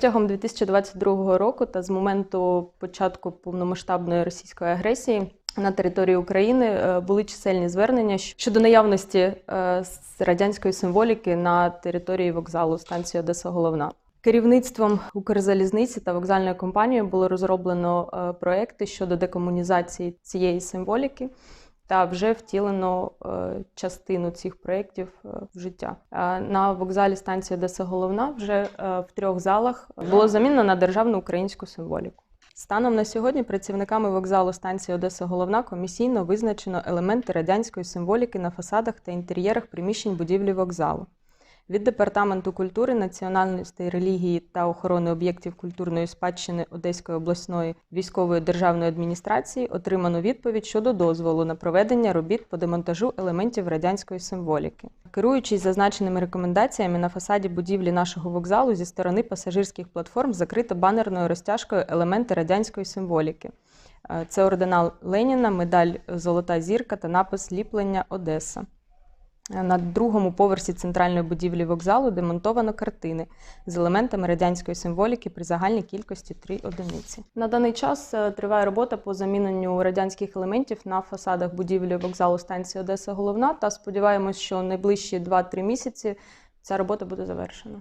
Протягом 2022 року та з моменту початку повномасштабної російської агресії на території України е, були чисельні звернення щодо наявності е, радянської символіки на території вокзалу станції Одеса Головна. Керівництвом Укрзалізниці та вокзальною компанією було розроблено е, проекти щодо декомунізації цієї символіки та вже втілено е, частину цих проєктів е, в життя. Е, На вокзалі станції Одеса Головна вже в трьох залах було замінено на державну українську символіку. Станом на сьогодні працівниками вокзалу станції Одеса Головна комісійно визначено елементи радянської символіки на фасадах та інтер'єрах приміщень будівлі вокзалу. Від Департаменту культури, національностей, релігії та охорони об'єктів культурної спадщини Одеської обласної військової державної адміністрації отримано відповідь щодо дозволу на проведення робіт по демонтажу елементів радянської символіки. Керуючись зазначеними рекомендаціями на фасаді будівлі нашого вокзалу зі сторони пасажирських платформ закрито банерною розтяжкою елементи радянської символіки. Е, Це ордена Леніна, медаль Золота зірка та напис Ліплення Одеса. На другому поверсі центральної будівлі вокзалу демонтовано картини з елементами радянської символіки при загальній кількості три одиниці. На даний час е, триває робота по заміненню радянських елементів на фасадах будівлі вокзалу станції Одеса Головна. Та сподіваємось, що найближчі 2-3 місяці ця робота буде завершена.